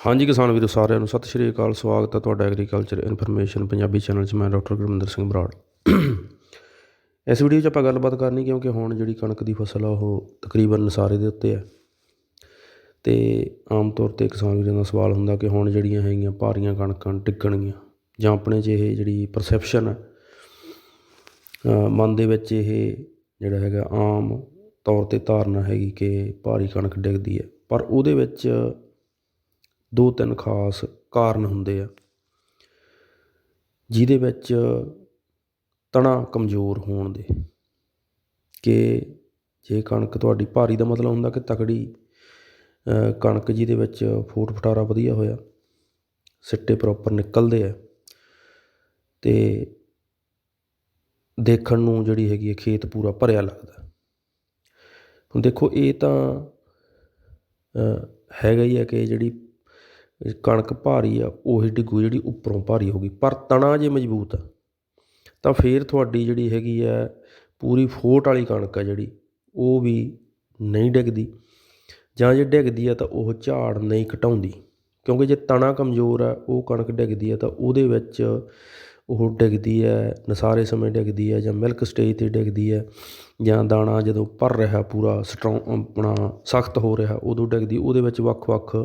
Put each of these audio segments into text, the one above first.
ਹਾਂਜੀ ਕਿਸਾਨ ਵੀਰੋ, ਸਾਰਿਆਂ ਨੂੰ ਸਤਿ ਸ਼੍ਰੀ ਅਕਾਲ, ਸਵਾਗਤ ਹੈ ਤੁਹਾਡਾ ਐਗਰੀਕਲਚਰ ਇਨਫੋਰਮੇਸ਼ਨ ਪੰਜਾਬੀ ਚੈਨਲ 'ਚ, ਮੈਂ ਡਾਕਟਰ ਗੁਰਮਿੰਦਰ ਸਿੰਘ ਬਰਾੜ। ਇਸ ਵੀਡੀਓ 'ਚ ਆਪਾਂ ਗੱਲਬਾਤ ਕਰਨੀ ਕਿਉਂਕਿ ਹੁਣ ਜਿਹੜੀ ਕਣਕ ਦੀ ਫਸਲ ਆ, ਉਹ ਤਕਰੀਬਨ ਨਸਾਰੇ ਦੇ ਉੱਤੇ ਹੈ ਤੇ ਆਮ ਤੌਰ ਤੇ ਕਿਸਾਨ ਵੀਰਾਂ ਦਾ ਸਵਾਲ ਹੁੰਦਾ ਕਿ ਹੁਣ ਜਿਹੜੀਆਂ ਹੈਗੀਆਂ ਭਾਰੀਆਂ ਕਣਕਾਂ ਟਿਕਣਗੀਆਂ ਜਾਂ ਆਪਣੇ 'ਚ ਇਹ ਜਿਹੜੀ ਪਰਸੈਪਸ਼ਨ ਹੈ ਮਨ ਦੇ ਵਿੱਚ ਇਹ ਜਿਹੜਾ ਹੈਗਾ ਆਮ ਤੌਰ ਤੇ ਧਾਰਨਾ ਹੈਗੀ ਕਿ ਭਾਰੀ ਕਣਕ ਡਿੱਗਦੀ ਹੈ ਪਰ ਉਹਦੇ ਵਿੱਚ ਦੋ ਤਿੰਨ ਖਾਸ ਕਾਰਨ ਹੁੰਦੇ ਆ, ਜਿਹਦੇ ਵਿੱਚ ਤਣਾ ਕਮਜ਼ੋਰ ਹੋਣ ਦੇ, ਕਿ ਜੇ ਕਣਕ ਤੁਹਾਡੀ ਭਾਰੀ ਦਾ ਮਤਲਬ ਹੁੰਦਾ ਕਿ ਤਕੜੀ ਕਣਕ ਜਿਹਦੇ ਵਿੱਚ ਫੂਟ ਫਟਾਰਾ ਵਧੀਆ ਹੋਇਆ, ਸਿੱਟੇ ਪ੍ਰੋਪਰ ਨਿਕਲਦੇ ਆ, ਤੇ ਦੇਖਣ ਨੂੰ ਜਿਹੜੀ ਹੈਗੀ ਹੈ ਖੇਤ ਪੂਰਾ ਭਰਿਆ ਲੱਗਦਾ। ਹੁਣ ਦੇਖੋ, ਇਹ ਤਾਂ ਹੈਗਾ ਹੀ ਹੈ ਕਿ ਜਿਹੜੀ ਕਣਕ ਭਾਰੀ ਆ, ਉਹੀ ਡਿੱਗੂ ਜਿਹੜੀ ਉੱਪਰੋਂ ਭਾਰੀ ਹੋਗੀ ਪਰ ਤਣਾ ਜੇ ਮਜ਼ਬੂਤ ਆ, ਤਾਂ ਫਿਰ ਤੁਹਾਡੀ ਜਿਹੜੀ ਹੈਗੀ ਆ, ਪੂਰੀ ਫੋਟ ਵਾਲੀ ਕਣਕ ਆ ਜਿਹੜੀ, ਉਹ ਵੀ ਨਹੀਂ ਡਿੱਗਦੀ। ਜਾਂ ਜੇ ਡਿੱਗਦੀ ਆ ਤਾਂ ਉਹ ਝਾੜ ਨਹੀਂ ਘਟਾਉਂਦੀ। ਕਿਉਂਕਿ ਜੇ ਤਣਾ ਕਮਜ਼ੋਰ ਆ, ਉਹ ਕਣਕ ਡਿੱਗਦੀ ਆ, ਤਾਂ ਉਹਦੇ ਵਿੱਚ ਉਹ ਡਿੱਗਦੀ ਹੈ, ਨਸਾਰੇ ਸਮੇਂ ਡਿੱਗਦੀ ਹੈ ਜਾਂ ਮਿਲਕ ਸਟੇਜ ਤੇ ਡਿੱਗਦੀ ਹੈ ਜਾਂ ਦਾਣਾ ਜਦੋਂ ਭਰ ਰਿਹਾ ਪੂਰਾ ਸਟਰੋਂਗ ਆਪਣਾ ਸਖਤ ਹੋ ਰਿਹਾ, ਉਦੋਂ ਡਿੱਗਦੀ, ਉਹਦੇ ਵਿੱਚ ਵੱਖ-ਵੱਖ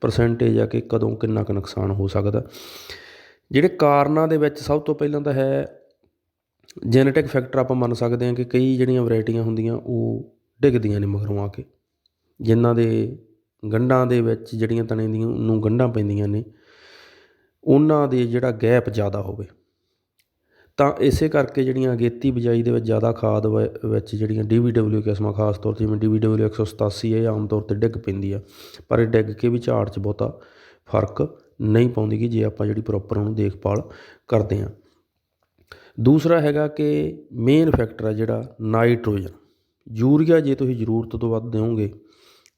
ਪਰਸੈਂਟੇਜ ਆ ਕਿ ਕਦੋਂ ਕਿੰਨਾ ਕੁ ਨੁਕਸਾਨ ਹੋ ਸਕਦਾ। ਜਿਹੜੇ ਕਾਰਨਾਂ ਦੇ ਵਿੱਚ ਸਭ ਤੋਂ ਪਹਿਲਾਂ ਤਾਂ ਹੈ ਜੈਨੇਟਿਕ ਫੈਕਟਰ ਆਪਾਂ ਮੰਨ ਸਕਦੇ ਹਾਂ ਕਿ ਕਈ ਜਿਹੜੀਆਂ ਵੈਰਾਈਟੀਆਂ ਹੁੰਦੀਆਂ ਉਹ ਡਿੱਗਦੀਆਂ ਨੇ ਮਗਰੋਂ ਆ ਕੇ। ਜਿਨ੍ਹਾਂ ਦੇ ਗੰਢਾਂ ਦੇ ਵਿੱਚ ਜਿਹੜੀਆਂ ਤਣੇ ਦੀਆਂ ਨੂੰ ਗੰਢਾਂ ਪੈਂਦੀਆਂ ਨੇ। ਉਹਨਾਂ ਦੇ ਜਿਹੜਾ ਗੈਪ ਜ਼ਿਆਦਾ ਹੋਵੇ। ਤਾਂ ਇਸੇ ਕਰਕੇ ਜਿਹੜੀਆਂ ਅਗੇਤੀ ਬਿਜਾਈ ਦੇ ਵਿੱਚ ਜ਼ਿਆਦਾ ਖਾਦ ਵ- ਵਿੱਚ ਜਿਹੜੀਆਂ ਡੀ ਵੀ ਡੀਵੀਡਬਲਿਊ ਕਿਸਮਾਂ, ਖਾਸ ਤੌਰ ਤੇ ਜਿਵੇਂ ਡੀ ਵੀ ਡੀਵੀਡਬਲਿਊ 187 ਇਹ ਆਮ ਤੌਰ ਤੇ ਡਿੱਗ ਪੈਂਦੀ ਆ। ਪਰ ਇਹ ਡਿੱਗ ਕੇ ਵੀ ਝਾੜ 'ਚ ਬਹੁਤਾ ਫ਼ਰਕ ਨਹੀਂ ਪਾਉਂਦੀ ਗੀ ਜੇ ਆਪਾਂ ਜਿਹੜੀ ਪ੍ਰੋਪਰ ਉਹਨੂੰ ਦੇਖਭਾਲ ਕਰਦੇ ਹਾਂ ਦੂਸਰਾ ਹੈਗਾ ਕਿ ਮੇਨ ਫੈਕਟਰ ਹੈ ਜਿਹੜਾ ਨਾਈਟ੍ਰੋਜਨ। ਯੂਰੀਆ ਜੇ ਤੁਸੀਂ ਜ਼ਰੂਰਤ ਤੋਂ ਵੱਧ ਦਿਓਗੇ,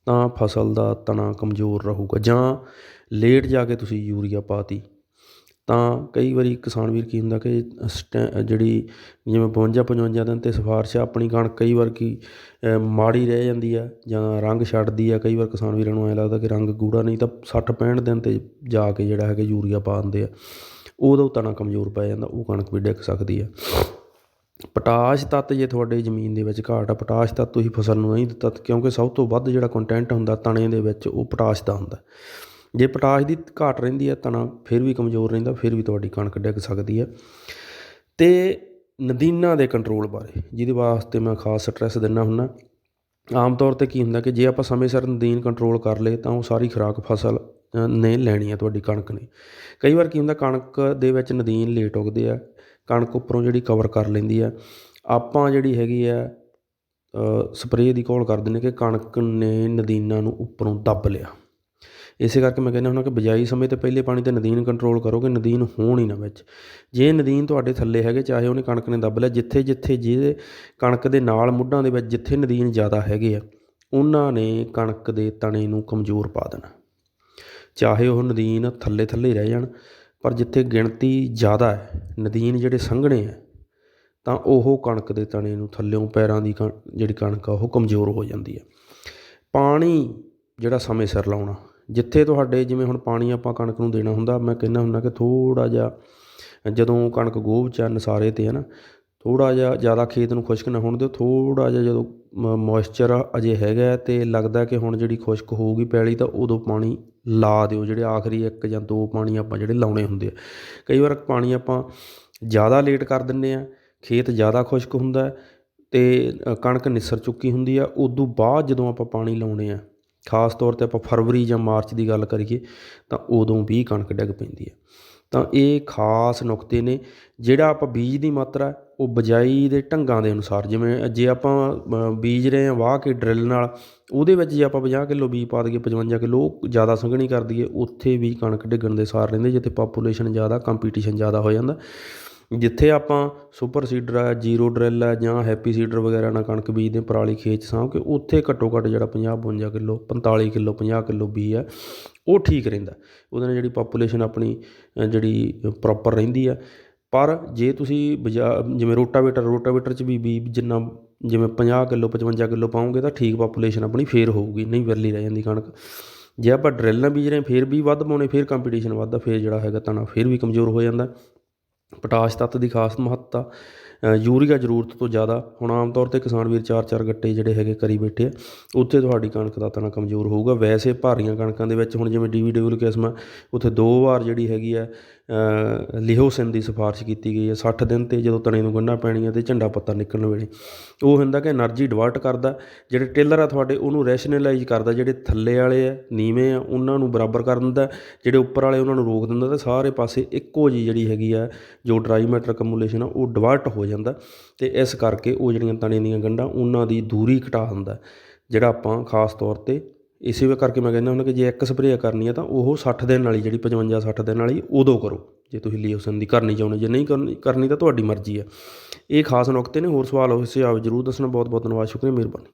ਤਾਂ ਫਸਲ ਦਾ ਤਣਾ ਕਮਜ਼ੋਰ ਰਹੂਗਾ ਜਾਂ ਲੇਟ ਜਾ ਕੇ ਤੁਸੀਂ ਯੂਰੀਆ ਪਾਤੀ ਤਾਂ ਕਈ ਵਾਰੀ ਕਿਸਾਨ ਵੀਰ ਕੀ ਹੁੰਦਾ ਕਿ ਸਟੈ- ਜਿਹੜੀ ਜਿਵੇਂ 52 55 ਦਿਨ ਤੇ ਸਿਫਾਰਿਸ਼ ਆ ਆਪਣੀ ਕਣਕ ਕਈ ਵਾਰ ਕੀ ਮਾੜੀ ਰਹਿ ਜਾਂਦੀ ਆ ਜਾਂ ਰੰਗ ਛੱਡਦੀ ਆ, ਕਈ ਵਾਰ ਕਿਸਾਨ ਵੀਰਾਂ ਨੂੰ ਐਂ ਲੱਗਦਾ ਕਿ ਰੰਗ ਗੂੜਾ ਨਹੀਂ ਤਾਂ 60 65 ਦਿਨ ਤੇ ਜਾ ਕੇ ਜਿਹੜਾ ਹੈਗਾ ਯੂਰੀਆ ਪਾ ਦਿੰਦੇ ਆ। ਉਦੋਂ ਤਣਾ ਕਮਜ਼ੋਰ ਪੈ ਜਾਂਦਾ, ਉਹ ਕਣਕ ਵੀ ਡਿੱਗ ਸਕਦੀ ਆ। ਪੋਟਾਸ਼ ਤੱਤ ਜੇ ਤੁਹਾਡੇ ਜ਼ਮੀਨ ਦੇ ਵਿੱਚ ਘਾਟ ਆ, ਪੋਟਾਸ਼ ਤੱਤ ਤੁਸੀਂ ਫਸਲ ਨੂੰ ਨਹੀਂ ਦਿੱਤਾ, ਕਿਉਂਕਿ ਸਭ ਤੋਂ ਵੱਧ ਜਿਹੜਾ ਕੰਟੈਂਟ ਹੁੰਦਾ ਤਣੇ ਦੇ ਵਿੱਚ ਉਹ ਪੋਟਾਸ਼ ਦਾ ਹੁੰਦਾ। ਜੇ ਪੋਟਾਸ਼ ਦੀ ਘਾਟ ਰਹਿੰਦੀ ਹੈ ਤਣਾ ਫਿਰ ਵੀ ਕਮਜ਼ੋਰ ਰਹਿੰਦਾ, ਫਿਰ ਵੀ ਤੁਹਾਡੀ ਕਣਕ ਡਿੱਗ ਸਕਦੀ ਹੈ ਤੇ ਨਦੀਨਾਂ ਦੇ ਕੰਟਰੋਲ ਬਾਰੇ, ਜਿਹਦੇ ਵਾਸਤੇ ਮੈਂ ਖਾਸ ਸਟ੍ਰੈਸ ਦਿੰਦਾ ਹੁੰਦਾ ਆਮ ਤੌਰ ਤੇ ਕੀ ਹੁੰਦਾ ਕਿ ਜੇ ਆਪਾਂ ਸਮੇਂ ਸਿਰ ਨਦੀਨ ਕੰਟਰੋਲ ਕਰ ਲਏ ਤਾਂ ਉਹ ਸਾਰੀ ਖੁਰਾਕ ਫਸਲ ਨੇ ਲੈਣੀ ਹੈ ਤੁਹਾਡੀ ਕਣਕ ਨੇ। ਕਈ ਵਾਰ ਕੀ ਹੁੰਦਾ ਕਣਕ ਦੇ ਵਿੱਚ ਨਦੀਨ ਲੇਟ ਉਗਦੇ ਆ, ਕਣਕ ਉੱਪਰੋਂ ਜਿਹੜੀ ਕਵਰ ਕਰ ਲੈਂਦੀ ਆ। ਆਪਾਂ ਜਿਹੜੀ ਹੈਗੀ ਆ ਸਪਰੇਅ ਦੀ ਘੋਲ ਕਰ ਦਿੰਦੇ ਕਿ ਕਣਕ ਨੇ ਨਦੀਨਾਂ ਨੂੰ ਉੱਪਰੋਂ ਦੱਬ ਲਿਆ। ਇਸੇ ਕਰਕੇ ਮੈਂ ਕਹਿੰਦਾ ਹੁੰਦਾ ਕਿ ਬਿਜਾਈ ਸਮੇਂ ਤੇ ਪਹਿਲੇ ਪਾਣੀ ਤੇ ਨਦੀਨ ਕੰਟਰੋਲ ਕਰੋਗੇ ਨਦੀਨ ਹੋਣ ਹੀ ਨਾ ਵਿੱਚ। ਜੇ ਨਦੀਨ ਤੁਹਾਡੇ ਥੱਲੇ ਹੈਗੇ, ਚਾਹੇ ਉਹਨੇ ਕਣਕ ਨੇ ਦੱਬ ਲਿਆ, ਜਿੱਥੇ ਜਿੱਥੇ ਜਿਹਦੇ ਕਣਕ ਦੇ ਨਾਲ ਮੁੱਢਾਂ ਦੇ ਵਿੱਚ ਜਿੱਥੇ ਨਦੀਨ ਜ਼ਿਆਦਾ ਹੈਗੇ ਆ, ਉਹਨਾਂ ਨੇ ਕਣਕ ਦੇ ਤਣੇ ਨੂੰ ਕਮਜ਼ੋਰ ਪਾ ਦੇਣਾ। ਚਾਹੇ ਉਹ ਨਦੀਨ ਥੱਲੇ ਥੱਲੇ ਰਹਿ ਜਾਣ, ਪਰ ਜਿੱਥੇ ਗਿਣਤੀ ਜ਼ਿਆਦਾ ਹੈ, ਨਦੀਨ ਜਿਹੜੇ ਸੰਘਣੇ ਆ, ਤਾਂ ਉਹ ਕਣਕ ਦੇ ਤਣੇ ਨੂੰ ਥੱਲਿਓਂ ਪੈਰਾਂ ਦੀ ਕਣ- ਜਿਹੜੀ ਕਣਕ ਆ, ਉਹ ਕਮਜ਼ੋਰ ਹੋ ਜਾਂਦੀ ਹੈ ਪਾਣੀ ਜਿਹੜਾ ਸਮੇਂ ਸਿਰ ਲਾਉਣਾ ਜਿੱਥੇ ਤੁਹਾਡੇ ਜਿਵੇਂ ਹੁਣ ਪਾਣੀ ਆਪਾਂ ਕਣਕ ਨੂੰ ਦੇਣਾ ਹੁੰਦਾ ਮੈਂ ਕਹਿੰਦਾ ਹੁੰਦਾ ਕਿ ਥੋੜ੍ਹਾ ਜਿਹਾ ਜਦੋਂ ਕਣਕ ਗੋਭ ਚ ਆ, ਨਸਾਰੇ ਤੇ ਹੈ ਨਾ ਥੋੜ੍ਹਾ ਜਿਹਾ ਜ਼ਿਆਦਾ ਖੇਤ ਨੂੰ ਖੁਸ਼ਕ ਨਾ ਹੋਣ ਦਿਓ ਥੋੜ੍ਹਾ ਜਿਹਾ ਜਦੋਂ ਮੋਇਸਚਰ ਅਜੇ ਹੈਗਾ ਅਤੇ ਲੱਗਦਾ ਕਿ ਹੁਣ ਜਿਹੜੀ ਖੁਸ਼ਕ ਹੋਊਗੀ ਪੈਲੀ ਤਾਂ ਉਦੋਂ ਪਾਣੀ ਲਾ ਦਿਓ ਜਿਹੜੇ ਆਖਰੀ ਇੱਕ ਜਾਂ ਦੋ ਪਾਣੀ ਆਪਾਂ ਜਿਹੜੇ ਲਾਉਣੇ ਹੁੰਦੇ ਆ। ਕਈ ਵਾਰ ਪਾਣੀ ਆਪਾਂ ਜ਼ਿਆਦਾ ਲੇਟ ਕਰ ਦਿੰਦੇ ਆ ਖੇਤ ਜ਼ਿਆਦਾ ਖੁਸ਼ਕ ਹੁੰਦਾ ਹੈ ਤੇ ਕਣਕ ਨਿਸਰ ਚੁੱਕੀ ਹੁੰਦੀ ਆ ਉਦੋਂ ਬਾਅਦ ਜਦੋਂ ਆਪਾਂ ਪਾਣੀ ਲਾਉਣੇ ਆ ਖਾਸ ਤੌਰ ਤੇ ਆਪਾਂ ਫਰਵਰੀ ਜਾਂ ਮਾਰਚ ਦੀ ਗੱਲ ਕਰੀਏ, ਤਾਂ ਉਦੋਂ ਵੀ ਕਣਕ ਡਿੱਗ ਪੈਂਦੀ ਹੈ। ਤਾਂ ਇਹ ਖਾਸ ਨੁਕਤੇ ਨੇ, ਜਿਹੜਾ ਆਪਾਂ ਬੀਜ ਦੀ ਮਾਤਰਾ ਉਹ ਬਜਾਈ ਦੇ ਢੰਗਾਂ ਦੇ ਅਨੁਸਾਰ, ਜਿਵੇਂ ਜੇ ਆਪਾਂ ਬੀਜ ਰਹੇ ਹਾਂ ਵਾਹ ਕੇ ਡਰਿਲ ਨਾਲ, ਉਹਦੇ ਵਿੱਚ ਜੇ ਆਪਾਂ 50 ਕਿਲੋ ਬੀਜ ਪਾ ਦਈਏ 55 ਕਿਲੋ, ਉਹ ਜ਼ਿਆਦਾ ਸੰਘਣੀ ਕਰ ਦਈਏ, ਉੱਥੇ ਵੀ ਕਣਕ ਡਿੱਗਣ ਦੇ ਸਾਰ ਰਹਿੰਦੇ, ਜਿੱਥੇ ਪਾਪੂਲੇਸ਼ਨ ਜ਼ਿਆਦਾ ਕੰਪੀਟੀਸ਼ਨ ਜ਼ਿਆਦਾ ਹੋ ਜਾਂਦਾ। ਜਿੱਥੇ ਆਪਾਂ ਸੁਪਰ ਸੀਡਰ ਆ, ਜੀਰੋ ਡਰਿੱਲ ਆ ਜਾਂ ਹੈਪੀ ਸੀਡਰ ਵਗੈਰਾ ਨਾਲ ਕਣਕ ਬੀਜਦੇ ਪਰਾਲੀ ਖੇਤ ਸਾਂਭ ਕੇ ਉੱਥੇ ਘੱਟੋ ਘੱਟ ਜਿਹੜਾ 50 52 ਕਿਲੋ 45 ਕਿਲੋ 50 ਕਿਲੋ ਬੀ ਆ, ਉਹ ਠੀਕ ਰਹਿੰਦਾ। ਉਹਦੇ ਨਾਲ ਜਿਹੜੀ ਪਾਪੂਲੇਸ਼ਨ ਆਪਣੀ ਜਿਹੜੀ ਪ੍ਰੋਪਰ ਰਹਿੰਦੀ ਆ। ਪਰ ਜੇ ਤੁਸੀਂ ਬਜਾ, ਜਿਵੇਂ ਰੋਟਾਵੇਟਰ ਰੋਟਾਵੇਟਰ 'ਚ ਵੀ ਬੀ, ਜਿੰਨਾ ਜਿਵੇਂ 50 ਕਿਲੋ 55 ਕਿਲੋ ਪਾਉਂਗੇ ਤਾਂ ਠੀਕ ਪਾਪੂਲੇਸ਼ਨ ਆਪਣੀ ਫੇਰ ਹੋਊਗੀ, ਨਹੀਂ ਵਿਰਲੀ ਰਹਿ ਜਾਂਦੀ ਕਣਕ। ਜੇ ਆਪਾਂ ਡਰਿਲ ਨਾਲ ਬੀਜ ਰਹੇ ਹਾਂ, ਫਿਰ ਵੀ ਵੱਧ ਪਾਉਣੇ, ਫਿਰ ਕੰਪੀਟੀਸ਼ਨ ਵੱਧਦਾ, ਫਿਰ ਜਿਹੜਾ ਹੈਗਾ ਤਣਾ ਫਿਰ ਵੀ ਕਮਜ਼ੋਰ ਹੋ ਜਾਂਦਾ। ਪੋਟਾਸ਼ ਤੱਤ ਦੀ ਖਾਸ ਮਹੱਤਤਾ ਯੂਰੀਆ ਜ਼ਰੂਰਤ ਤੋਂ ਜ਼ਿਆਦਾ। ਹੁਣ ਆਮ ਤੌਰ ਤੇ ਕਿਸਾਨ ਵੀਰ ਚਾਰ ਚਾਰ ਗੱਟੇ ਜਿਹੜੇ ਹੈਗੇ ਕਰੀ ਬੈਠੇ ਆ। ਉੱਥੇ ਤੁਹਾਡੀ ਕਣਕ ਦਾ ਤਣਾ ਕਮਜ਼ੋਰ ਹੋਊਗਾ। ਵੈਸੇ ਭਾਰੀਆਂ ਕਣਕਾਂ ਦੇ ਵਿੱਚ ਹੁਣ ਜਿਵੇਂ ਡੀਵੀ ਡਬਲ ਆ, ਉੱਥੇ ਦੋ ਵਾਰ ਜਿਹੜੀ ਹੈਗੀ ਆ ਲਿਹੋਸਿਨ ਦੀ ਸਿਫਾਰਿਸ਼ ਕੀਤੀ ਗਈ ਹੈ 60 ਦਿਨ ਤੇ ਜਦੋਂ ਤਣੇ ਨੂੰ ਗੰਨਾ ਪੈਣੀ ਹੈ ਤੇ ਝੰਡਾ ਪੱਤਾ ਨਿਕਲਣ ਵੇਲੇ। ਉਹ ਹੁੰਦਾ ਕਿ એનર્ਜੀ ਡਿਵਰਟ ਕਰਦਾ। ਜਿਹੜੇ ਟੇਲਰ ਆ ਤੁਹਾਡੇ, ਉਹਨੂੰ ਰੈਸ਼ਨਲਾਈਜ਼ ਕਰਦਾ। ਜਿਹੜੇ ਥੱਲੇ ਵਾਲੇ ਆ, ਨੀਵੇਂ ਆ, ਉਹਨਾਂ ਨੂੰ ਬਰਾਬਰ ਕਰ ਦਿੰਦਾ। ਜਿਹੜੇ ਉੱਪਰ ਵਾਲੇ ਉਹਨਾਂ ਨੂੰ ਰੋਕ ਦਿੰਦਾ। ਤੇ ਸਾਰੇ ਪਾਸੇ ਇੱਕੋ ਜੀ ਜਿਹੜੀ ਹੈਗੀ ਆ, ਜੋ ਡਰਾਈ ਮੈਟਰ ਅਕਮੂਲੇਸ਼ਨ ਆ, ਉਹ ਡਿਵਰਟ ਹੋ ਜਾਂਦਾ ਤੇ ਇਸ ਕਰਕੇ ਉਹ ਜਿਹੜੀਆਂ ਤਣੇ ਦੀਆਂ ਗੰਢਾਂ ਉਹਨਾਂ ਦੀ ਦੂਰੀ ਘਟਾ ਦਿੰਦਾ ਜਿਹੜਾ ਆਪਾਂ ਖਾਸ ਤੌਰ ਤੇ ਇਸੇ ਵੇ ਕਰਕੇ ਮੈਂ ਕਹਿੰਦਾ ਹੁੰਦਾ ਕਿ ਜੇ ਇੱਕ ਸਪਰੇਅ ਕਰਨੀ ਹੈ ਤਾਂ ਉਹ 60 ਦਿਨ ਵਾਲੀ ਜਿਹੜੀ 55 60 ਦਿਨ ਵਾਲੀ ਉਦੋਂ ਕਰੋ, ਜੇ ਤੁਸੀਂ ਲੀਓਸਨ ਦੀ ਕਰਨੀ ਚਾਹੁੰਦੇ ਜੇ ਨਹੀਂ ਕਰਨੀ ਕਰਨੀ ਤਾਂ ਤੁਹਾਡੀ ਮਰਜ਼ੀ ਹੈ। ਇਹ ਖਾਸ ਨੁਕਤੇ ਨੇ, ਹੋਰ ਸਵਾਲ ਹੋਵੇ ਸੁਝਾਅ ਜ਼ਰੂਰ ਦੱਸਣਾ ਬਹੁਤ ਬਹੁਤ ਧੰਨਵਾਦ, ਸ਼ੁਕਰੀਆ, ਮਿਹਰਬਾਨੀ।